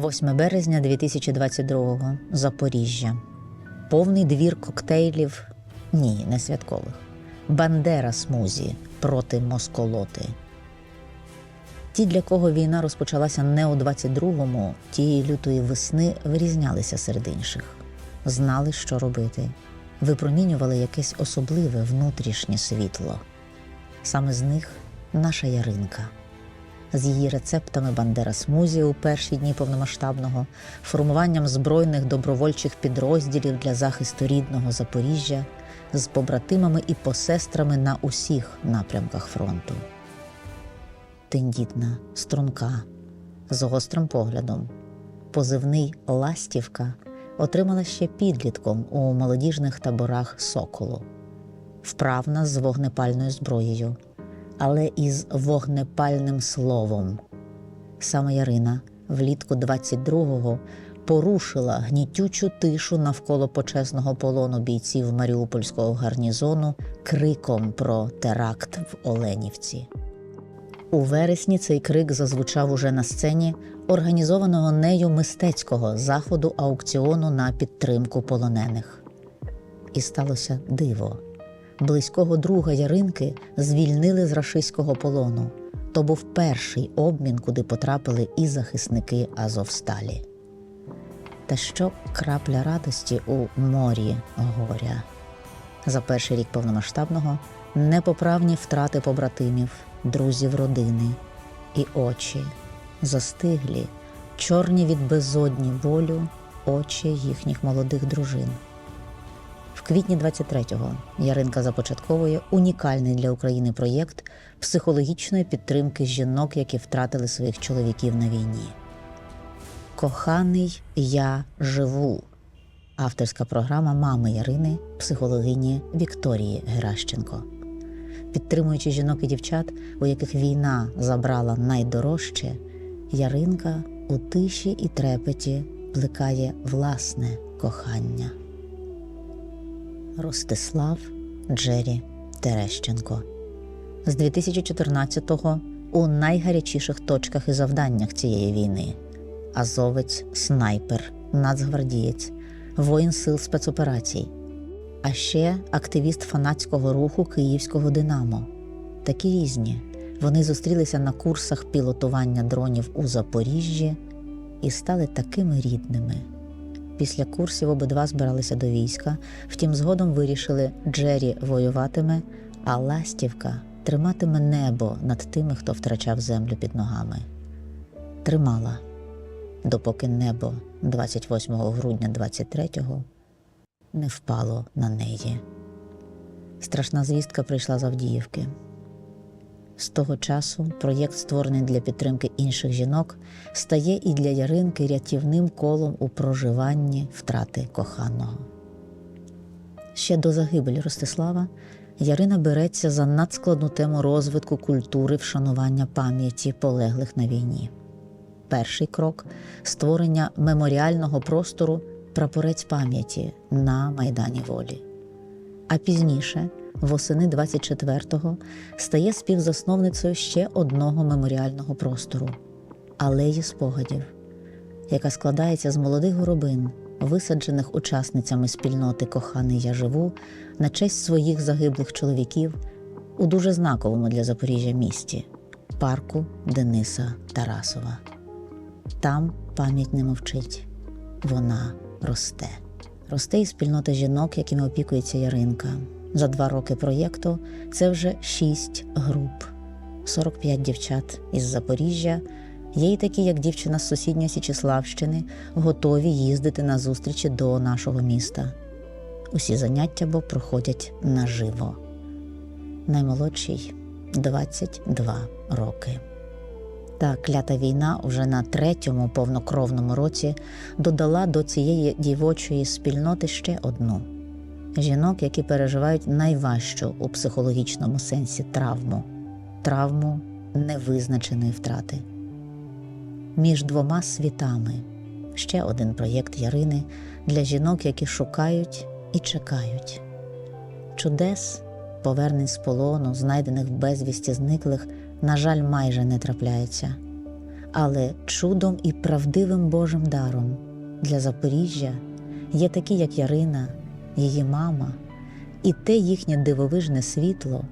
8 березня 2022-го. Запоріжжя. Повний двір коктейлів. Ні, не святкових. Бандера смузі проти москолоти. Ті, для кого війна розпочалася не у 22-му, тієї лютої весни вирізнялися серед інших, знали, що робити, випромінювали якесь особливе внутрішнє світло. Саме з них наша Яринка. З її рецептами Бандера Смузі у перші дні повномасштабного, формуванням збройних добровольчих підрозділів для захисту рідного Запоріжжя, з побратимами і посестрами на усіх напрямках фронту. Тендітна, струнка, з гострим поглядом, позивний Ластівка отримала ще підлітком у молодіжних таборах Соколу, вправна з вогнепальною зброєю, але із вогнепальним словом. Саме Ярина влітку 22-го порушила гнітючу тишу навколо почесного полону бійців Маріупольського гарнізону криком про теракт в Оленівці. У вересні цей крик зазвучав уже на сцені організованого нею мистецького заходу аукціону на підтримку полонених. І сталося диво. Близького друга Яринки звільнили з рашистського полону. То був перший обмін, куди потрапили і захисники Азовсталі. Та що крапля радості у морі горя. За перший рік повномасштабного непоправні втрати побратимів, друзів родини і очі застиглі, чорні від безодні болю, очі їхніх молодих дружин. В квітні 23-го Яринка започатковує унікальний для України проєкт психологічної підтримки жінок, які втратили своїх чоловіків на війні. Коханий я живу. Авторська програма мами Ярини, психологині Вікторії Геращенко. Підтримуючи жінок і дівчат, у яких війна забрала найдорожче, Яринка у тиші і трепеті плекає власне кохання. Ростислав Джері Терещенко. З 2014-го у найгарячіших точках і завданнях цієї війни азовець, снайпер, нацгвардієць, воїн сил спецоперацій, а ще активіст фанатського руху Київського Динамо. Такі різні. Вони зустрілися на курсах пілотування дронів у Запоріжжі і стали такими рідними. Після курсів обидва збиралися до війська, втім, згодом вирішили, Джері воюватиме, а Ластівка триматиме небо над тими, хто втрачав землю під ногами. Тримала, допоки небо 28 грудня 23-го не впало на неї. Страшна звістка прийшла з Авдіївки. З того часу проєкт, створений для підтримки інших жінок, стає і для Яринки рятівним колом у проживанні втрати коханого. Ще до загибелі Ростислава Ярина береться за надскладну тему розвитку культури вшанування пам'яті полеглих на війні. Перший крок створення меморіального простору прапорець пам'яті на Майдані Волі. А пізніше восени 24-го стає співзасновницею ще одного меморіального простору алеї спогадів, яка складається з молодих горобин, висаджених учасницями спільноти Коханий Я живу на честь своїх загиблих чоловіків у дуже знаковому для Запоріжжя місті парку Дениса Тарасова. Там пам'ять не мовчить, вона росте. Росте і спільнота жінок, якими опікується Яринка. За два роки проєкту це вже шість груп, 45 дівчат із Запоріжжя. Є й такі, як дівчина з сусідньої Січеславщини, готові їздити на зустрічі до нашого міста. Усі заняття бо проходять наживо. Наймолодшій 22 роки. Та клята війна вже на третьому повнокровному році додала до цієї дівочої спільноти ще одну жінок, які переживають найважчу у психологічному сенсі травму травму невизначеної втрати. Між двома світами ще один проєкт Ярини для жінок, які шукають і чекають. Чудес, повернень з полону, знайдених в безвісті зниклих, на жаль, майже не трапляється. Але чудом і правдивим Божим даром для Запоріжжя є такі, як Ярина, її мама, і те їхнє дивовижне світло,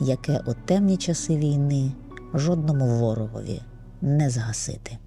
яке у темні часи війни жодному ворогові не згасити.